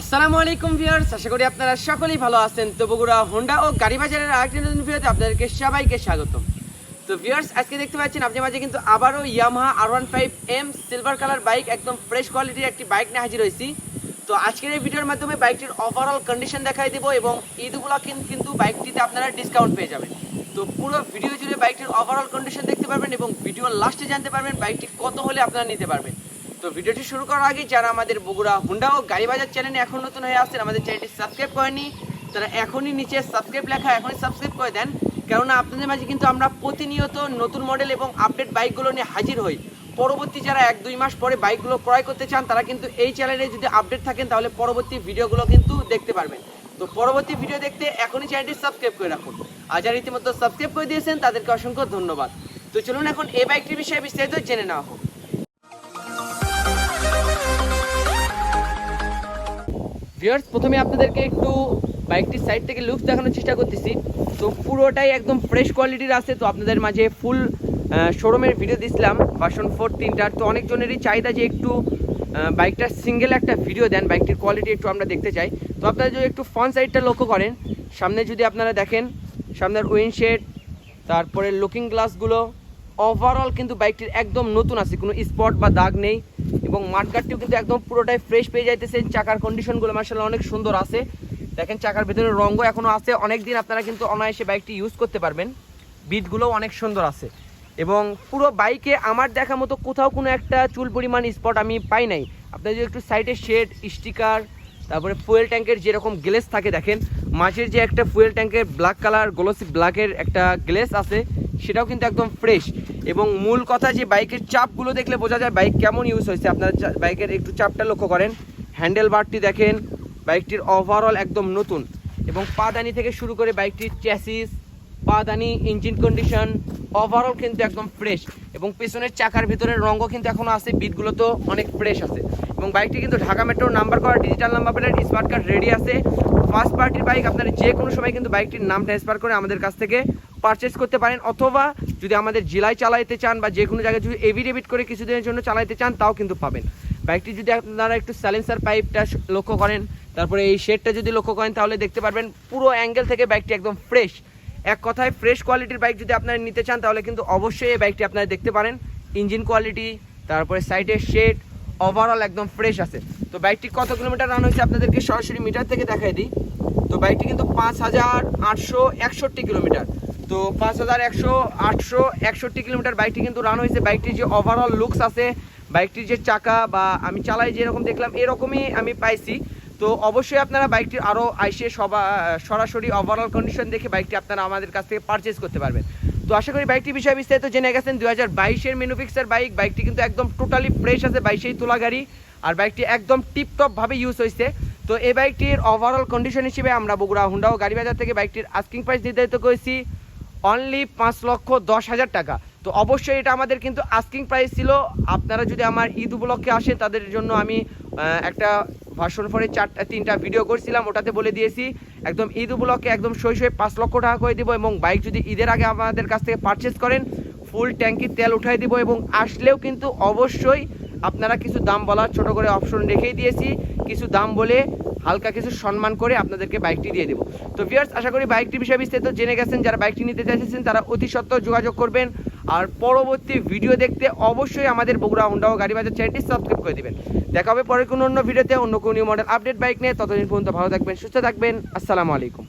আসসালামু আলাইকুম ভিউয়ার্স, আশা করি আপনারা সকলেই ভালো আছেন। তো বগুড়া, হোন্ডা ও গাড়ি বাজারের আরেকটি নতুন ভিডিওতে আপনাদেরকে সবাইকে স্বাগতম। তো ভিউয়ার্স, আজকে দেখতে পাচ্ছেন আপনার মাঝে কিন্তু আবারও Yamaha R one five M silver colour bike একদম ফ্রেশ কোয়ালিটির একটি বাইক নিয়ে হাজির হয়েছি। তো আজকের এই ভিডিওর মাধ্যমে বাইকটির ওভারঅল কন্ডিশন দেখাই দেবো এবং ঈদগুলো কিন্তু বাইকটিতে আপনারা ডিসকাউন্ট পেয়ে যাবেন। তো পুরো ভিডিও জুড়ে বাইকটির ওভারঅল কন্ডিশন দেখতে পারবেন এবং ভিডিও লাস্টে জানতে পারবেন বাইকটি কত হলে আপনারা নিতে পারবেন। তো ভিডিওটি শুরু করার আগে যারা আমাদের বগুড়া, হুন্ডা ও গাড়ি বাজার চ্যানেলে এখন নতুন হয়ে আসছেন, আমাদের চ্যানেলটি সাবস্ক্রাইব করেনি তারা এখনই নিচে সাবস্ক্রাইব লেখা, এখনই সাবস্ক্রাইব করে দেন। কেননা আপনাদের মাঝে কিন্তু আমরা প্রতিনিয়ত নতুন মডেল এবং আপডেট বাইকগুলো নিয়ে হাজির হই। পরবর্তী যারা এক দুই মাস পরে বাইকগুলো ক্রয় করতে চান, তারা কিন্তু এই চ্যানেলে যদি আপডেট থাকেন, তাহলে পরবর্তী ভিডিওগুলো কিন্তু দেখতে পারবেন। তো পরবর্তী ভিডিও দেখতে এখনই চ্যানেলটি সাবস্ক্রাইব করে রাখুন। আর যারা ইতিমধ্যে সাবস্ক্রাইব করে দিয়েছেন, তাদেরকে অসংখ্য ধন্যবাদ। তো চলুন এখন এই বাইকটির বিষয়ে বিস্তারিত জেনে নেওয়া হোক। ভিউয়ার্স প্রথমে আপনাদেরকে একটু বাইকটির সাইড থেকে লুকস দেখানোর চেষ্টা করতেছি। তো পুরোটাই একদম ফ্রেশ কোয়ালিটির আছে। তো আপনাদের মাঝে ফুল শোরুমের ভিডিও দিছিলাম ভার্সন ফোর তিনটার তো অনেকজনেরই চাহিদা যে একটু বাইকটার সিঙ্গেল একটা ভিডিও দেন, বাইকটির কোয়ালিটি একটু আমরা দেখতে চাই। তো আপনারা যদি একটু ফ্রন্ট সাইডটা লক্ষ্য করেন, সামনে যদি আপনারা দেখেন, সামনের উইন্ডশেড তারপরে লুকিং গ্লাসগুলো ওভারঅল কিন্তু বাইকটির একদম নতুন আছে। কোনো স্পট বা দাগ নেই। এবং মাঠগাটটিও কিন্তু একদম পুরোটাই ফ্রেশ পেয়ে যাইতেছে। চাকার কন্ডিশনগুলো মার্শাল্লাহ অনেক সুন্দর আছে। দেখেন চাকার ভেতরে রঙও এখনও আছে। অনেক দিন আপনারা কিন্তু অনায়াসে বাইকটি ইউজ করতে পারবেন। বিটগুলোও অনেক সুন্দর আছে। এবং পুরো বাইকে আমার দেখা মতো কোথাও কোনো একটা চুল পরিমাণ স্পট আমি পাই নাই। আপনার যদি একটু সাইডে শেড স্টিকার তারপরে ফুয়েল ট্যাঙ্কের যেরকম গ্লেস থাকে দেখেন, মাঝের যে একটা ফুয়েল ট্যাঙ্কের ব্ল্যাক কালার গ্লোসি ব্ল্যাকের একটা গ্লেস আছে, সেটাও কিন্তু একদম ফ্রেশ এবং মূল কথা যে বাইকের চাপগুলো দেখলে বোঝা যায় বাইক কেমন ইউজ হয়েছে। আপনারা বাইকের একটু চাপটা লক্ষ্য করেন। হ্যান্ডেল বারটি দেখেন, বাইকটির ওভারঅল একদম নতুন এবং পাদানি থেকে শুরু করে বাইকটির চ্যাসিস পাদানি ইঞ্জিন কন্ডিশন ওভারঅল কিন্তু একদম ফ্রেশ এবং পেছনের চাকার ভিতরের রঙও কিন্তু এখনও আছে বিটগুলো তো অনেক ফ্রেশ আছে। এবং বাইকটি কিন্তু ঢাকা মেট্রোর নাম্বার করা digital number plate smart card ready আছে। ফার্স্ট পার্টির বাইক আপনারা যে কোনো সময় কিন্তু বাইকটির নাম ট্রান্সফার করে আমাদের কাছ থেকে পারচেস করতে পারেন অথবা যদি আমাদের জেলায় চালাইতে চান বা যে কোনো জায়গায় যদি এভিডেভিট করে কিছুদিনের জন্য চালাইতে চান, তাও কিন্তু পাবেন। বাইকটি যদি আপনারা একটু স্যালেন্সার পাইপটা লক্ষ্য করেন, তারপরে এই শেডটা যদি লক্ষ্য করেন, তাহলে দেখতে পারবেন পুরো অ্যাঙ্গেল থেকে বাইকটি একদম ফ্রেশ এক কথায় ফ্রেশ কোয়ালিটির বাইক যদি আপনারা নিতে চান, তাহলে কিন্তু অবশ্যই এই বাইকটি আপনারা দেখতে পারেন। ইঞ্জিন কোয়ালিটি তারপরে সাইডের শেড ওভারঅল একদম ফ্রেশ আছে। তো বাইকটি কত কিলোমিটার রান হয়েছে আপনাদেরকে সরাসরি মিটার থেকে দেখাই দিই। তো বাইকটি কিন্তু পাঁচ হাজার আটশো একষট্টি কিলোমিটার। তো পাঁচ হাজার একশো, আটশো, একষট্টি কিলোমিটার বাইকটি কিন্তু রান হয়েছে। বাইকটির যে ওভারঅল লুকস আছে বাইকটির যে চাকা বা আমি চালাই যেরকম দেখলাম, এরকমই আমি পাইছি। তো অবশ্যই আপনারা বাইকটির আরও আইসে সবা, সরাসরি ওভারঅল কন্ডিশন দেখে বাইকটি আপনারা আমাদের কাছ থেকে পারচেস করতে পারবেন। তো আশা করি বাইকটির বিষয়ে বিস্তারিত জেনে গেছেন। দু হাজার বাইশের মেনুফিক্সের বাইক বাইকটি কিন্তু একদম টোটালি ফ্রেশ আছে, বাইশেই তোলা গাড়ি। আর বাইকটি একদম টিপটপভাবে ইউজ হয়েছে। তো এই বাইকটির ওভারঅল কন্ডিশন হিসেবে আমরা বগুড়া, হুন্ডা ও গাড়ি বাজার থেকে বাইকটির আস্কিং প্রাইস নির্ধারিত করেছি। অনলি পাঁচ লক্ষ দশ হাজার টাকা। তো অবশ্যই এটা আমাদের কিন্তু আস্কিং প্রাইস ছিল। আপনারা যদি আমার ঈদ উপলক্ষে আসেন তাদের জন্য আমি একটা ভার্সন ফোনের চারটা, তিনটা ভিডিও করছিলাম, ওটাতে বলে দিয়েছি, একদম ঈদ উপলক্ষে একদম সই সই পাঁচ লক্ষ টাকা করে দিব এবং বাইক যদি ঈদের আগে আমাদের কাছ থেকে পারচেস করেন ফুল ট্যাঙ্কির তেল উঠাই দিব এবং আসলেও কিন্তু অবশ্যই আপনারা কিছু দাম বলার ছোট করে অপশন রেখেই দিয়েছি। কিছু দাম বলে হালকা কিছু সম্মান করে আপনাদেরকে বাইকটি দিয়ে দেবো। তো ভিউয়ার্স আশা করি বাইকটি বিষয়ে বিস্তারিত জেনে গেছেন। যারা বাইকটি নিতে চাইছেন তারা অতি সত্ত্বর যোগাযোগ করবেন। আর পরবর্তী ভিডিও দেখতে অবশ্যই আমাদের বগুড়া ও গাড়ি বাজার চ্যানেলটি সাবস্ক্রাইব করে দেবেন। দেখা হবে পরে কোনো অন্য ভিডিওতে অন্য কোনো নিউ মডেল আপডেট বাইক নিয়ে। ততদিন পর্যন্ত ভালো থাকবেন, সুস্থ থাকবেন। আসসালামু আলাইকুম।